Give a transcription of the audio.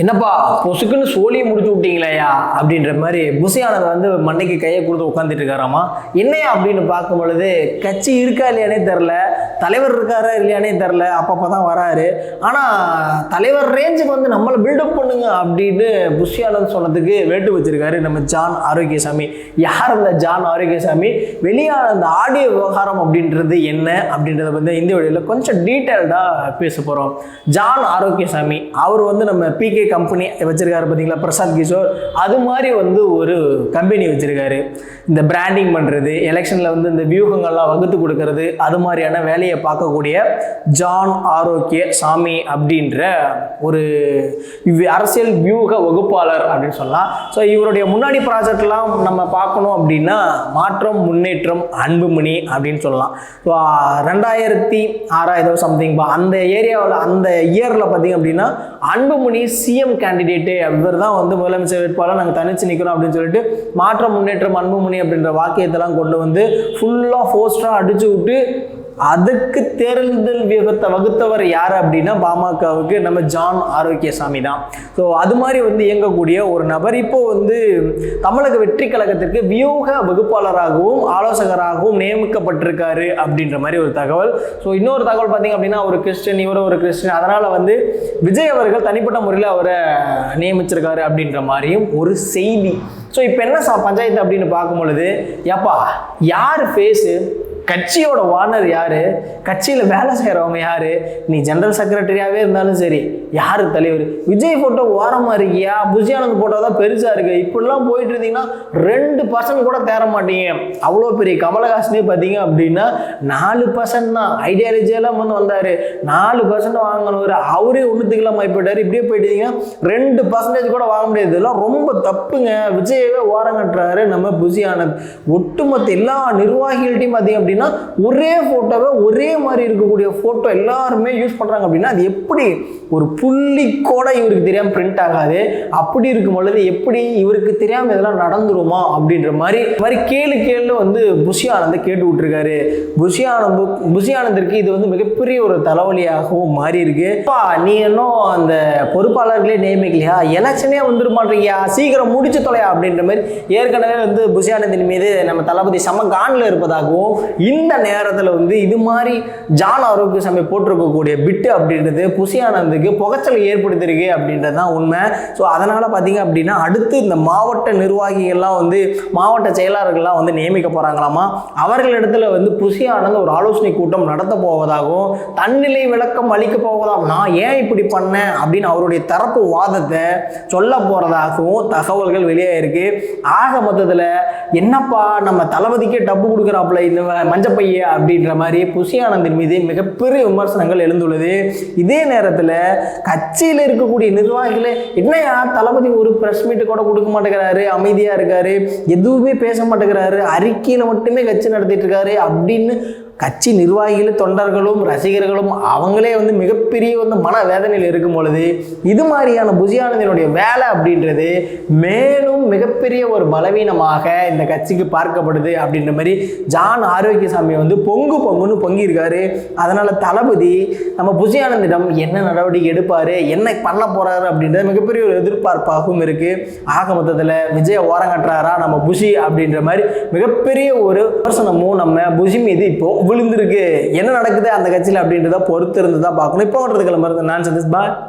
என்னப்பா பொசுக்குன்னு சோழியை முடிச்சு விட்டீங்களேயா? அப்படின்ற மாதிரி புசியானது வந்து மண்டைக்கு கையை கொடுத்து உட்காந்துட்டு இருக்காராமா? என்னையா அப்படின்னு பார்க்கும் பொழுது கட்சி இருக்கா இல்லையானே தெரில தலைவர் இருக்காரா இல்லையானே தெரில அப்பப்போ தான் வராரு. ஆனால் தலைவர் ரேஞ்சுக்கு வந்து நம்மளை பில்டப் பண்ணுங்க அப்படின்னு புஷியானந்த் சொன்னதுக்கு வேட்டு வச்சிருக்காரு நம்ம ஜான் ஆரோக்கியசாமி. யார் அந்த ஜான் ஆரோக்கியசாமி? வெளியான அந்த ஆடியோ விவகாரம் அப்படின்றது என்ன அப்படின்றத வந்து இந்த வழியில் கொஞ்சம் டீட்டெயில்டாக பேச போகிறோம் ஜான் ஆரோக்கியசாமி அவர் வந்து நம்ம பிகே கம்பெனி வச்சிருக்காரு பார்த்தீங்களா பிரசாத் கிஷோர். அது மாதிரி வந்து ஒரு கம்பெனி வச்சிருக்காரு. இந்த பிராண்டிங் பண்ணுறது எலெக்ஷனில் வந்து இந்த வியூகங்கள்லாம் வகுத்து கொடுக்கறது அது மாதிரியான வேலையை பார்க்கக்கூடிய ஜான் ஆரோக்கிய சாமி அப்படின்ற ஒரு அரசியல் வியூக வகுப்பாளர் அப்படின்னு சொல்லலாம். ஸோ இவருடைய முன்னாடி ப்ராஜெக்ட்லாம் நம்ம பார்க்கணும் அப்படின்னா மாற்றம் முன்னேற்றம் அன்புமணி அப்படின்னு சொல்லலாம். ஸோ ரெண்டாயிரத்தி ஆறா ஏதோ சம்திங் அந்த ஏரியாவில் அந்த இயரில் பார்த்தீங்க அப்படின்னா அன்புமணி சிஎம் கேண்டிடேட்டு இவர் தான் வந்து முதலமைச்சர் வேட்பாளர் நாங்கள் தனிச்சு நிற்கிறோம் அப்படின்னு சொல்லிட்டு மாற்றம் முன்னேற்றம் அன்புமணி அப்படின்ற வாக்கியத்தெல்லாம் கொண்டு வந்து ஃபுல்லாக ஃபோஸ்டாக அடிச்சு விட்டு அதுக்கு தேர்தல் வியூகத்தை வகுத்தவர் யார் அப்படின்னா பாமகவுக்கு நம்ம ஜான் ஆரோக்கியசாமி தான். ஸோ அது மாதிரி வந்து இயங்கக்கூடிய ஒரு நபர். இப்போ வந்து தமிழக வெற்றி கழகத்திற்கு வியூக வகுப்பாளராகவும் ஆலோசகராகவும் நியமிக்கப்பட்டிருக்காரு அப்படின்ற மாதிரி ஒரு தகவல். ஸோ இன்னொரு தகவல் பார்த்தீங்க அப்படின்னா ஒரு கிறிஸ்டின் இவரும் ஒரு கிறிஸ்டின். அதனால் வந்து விஜய் அவர்கள் தனிப்பட்ட முறையில் அவரை நியமிச்சிருக்காரு அப்படின்ற மாதிரியும் ஒரு செய்தி. ஸோ இப்போ என்ன பஞ்சாயத்து அப்படின்னு பார்க்கும் பொழுது ஏப்பா யார் ஃபேஸு கட்சியோட ஓனர் யாரு? கட்சியில் வேலை செய்கிறவங்க யாரு? நீ ஜெனரல் செக்ரட்டரியாகவே இருந்தாலும் சரி யாரு தலைவர்? விஜய் ஃபோட்டோ ஓரமாக இருக்கியா? புஜியானந்த் ஃபோட்டோ தான் பெருசாக இருக்கு. இப்படிலாம் போயிட்டு இருந்தீங்கன்னா ரெண்டு பர்சன்ட் கூட தேர மாட்டீங்க. அவ்வளோ பெரிய கமலஹாசனே பார்த்தீங்க அப்படின்னா நாலு பர்சன்ட் தான். ஐடியாலஜியெல்லாம் வந்து வந்தார். நாலு பர்சன்ட் வாங்கணும் அவரே ஒன்றுத்துக்கெல்லாம் போயிட்டாரு இப்படியே போயிட்டீங்கன்னா ரெண்டு பர்சன்டேஜ் கூட வாங்க முடியாது. இதெல்லாம் ரொம்ப தப்புங்க. விஜயவே ஓரம் கட்டுறாரு நம்ம புஜியானந்த். ஒட்டுமொத்த எல்லா நிர்வாகிகள்ட்டையும் பார்த்தீங்க அப்படின்னா ஒரே ஃபோட்டோவை ஒரே மாதிரி இருக்கக்கூடிய ஃபோட்டோ எல்லாருமே யூஸ் பண்ணுறாங்க அப்படின்னா அது எப்படி? ஒரு புள்ளி கூட இவருக்கு தெரியாமல் பிரிண்ட் ஆகாது. அப்படி இருக்கும் பொழுது எப்படி இவருக்கு தெரியாமல் இதெல்லாம் நடந்துருமா அப்படின்ற மாதிரி மாதிரி கேளு கேளு வந்து புஷி ஆனந்தை கேட்டு விட்டுருக்காரு. புஷி ஆனந்த் புஷி ஆனந்திற்கு இது வந்து மிகப்பெரிய ஒரு தலைவலியாகவும் மாறி இருக்கு அப்பா, நீ இன்னும் அந்த பொறுப்பாளர்களே நியமிக்கலையா? எலெக்ஷனே வந்துட சீக்கிரம் முடிச்சு தொலையா அப்படின்ற மாதிரி ஏற்கனவே வந்து புஷி ஆனந்தின் மீது நம்ம தளபதி சம காண்டில் இருப்பதாகவும் இந்த நேரத்தில் வந்து இது மாதிரி ஜான் ஆரோக்கிய சமை போட்டிருக்கக்கூடிய பிட்டு அப்படின்றது புஷி புகைச்சல் ஏற்படுத்திருக்கு ஏற்படுத்தியிருக்கு அப்படின்றது தான் உண்மை. ஸோ அதனால் பார்த்தீங்க அப்படின்னா அடுத்து இந்த மாவட்ட நிர்வாகிகள்லாம் வந்து மாவட்ட செயலாளர்கள்லாம் வந்து நியமிக்க போகிறாங்களாமா அவர்களிடத்துல வந்து புஷி ஒரு ஆலோசனை கூட்டம் நடத்த போவதாகவும் தன்னிலை விளக்கம் அளிக்க போவதாகவும் நான் ஏன் இப்படி பண்ணேன் அப்படின்னு அவருடைய தரப்பு வாதத்தை சொல்ல போகிறதாகவும் தகவல்கள் வெளியே ஆக மொத்தத்தில் என்னப்பா நம்ம தளபதிக்கே டப்பு கொடுக்குறாப்புல இந்த மஞ்சப்பைய அப்படின்ற மாதிரி புஷி ஆனந்தின் மீது மிகப்பெரிய விமர்சனங்கள் எழுந்துள்ளது. இதே நேரத்தில் கட்சியில் இருக்கக்கூடிய நிர்வாகிகள் என்னையா தளபதி ஒரு ப்ரெஸ் மீட்டு கூட கொடுக்க மாட்டேங்கிறாரு அமைதியாக இருக்காரு எதுவுமே பேச மாட்டேங்கிறாரு அறிக்கையில் மட்டுமே கட்சி நடத்திட்டு இருக்காரு அப்படின்னு கட்சி நிர்வாகிகளும் தொண்டர்களும் ரசிகர்களும் அவங்களே வந்து மிகப்பெரிய வந்து மன வேதனையில் இருக்கும் பொழுது இது மாதிரியான புஜியானந்தினுடைய வேலை அப்படின்றது மேலும் மிகப்பெரிய ஒரு பலவீனமாக இந்த கட்சிக்கு பார்க்கப்படுது அப்படின்ற மாதிரி ஜான் ஆரோக்கியசாமி வந்து பொங்கு பொங்குன்னு பொங்கியிருக்காரு. அதனால் தளபதி நம்ம புஜியானந்திடம் என்ன நடவடிக்கை எடுப்பார் என்ன பண்ண போகிறாரு அப்படின்றது மிகப்பெரிய ஒரு எதிர்பார்ப்பாகவும் இருக்குது ஆக மொத்தத்தில் விஜய ஓரங்கட்டுறாரா நம்ம புஷி அப்படின்ற மாதிரி மிகப்பெரிய ஒரு விமர்சனமும் நம்ம புஷி மீது இப்போது விழுந்திருக்கு. என்ன நடக்குது அந்த கட்சியில் அப்படின்றத பொறுத்து இருந்து தான் பார்க்கணும். இப்போ கிளம்புறது நான் சந்தோஷ் பாய்